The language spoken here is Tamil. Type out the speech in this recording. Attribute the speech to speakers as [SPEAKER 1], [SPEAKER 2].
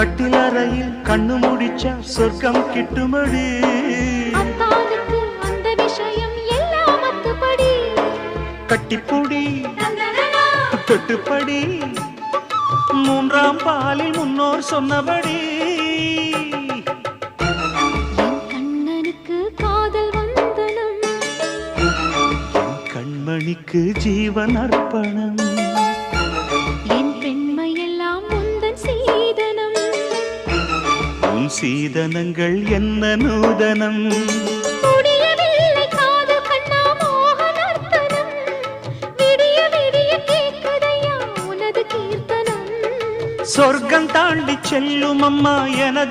[SPEAKER 1] கண்ணு முடிச்சா சொர்க்கம் கிட்டுமடி. கட்டிப்பொடி தொட்டுப்படி. மூன்றாம் பாலில் முன்னோர் சொன்னபடி. கண்மணிக்கு ஜீவன் அர்ப்பணம். சீதனங்கள் என்ன நூதனம்? சொர்க்கம் தாண்டி செல்லும் அம்மா எனது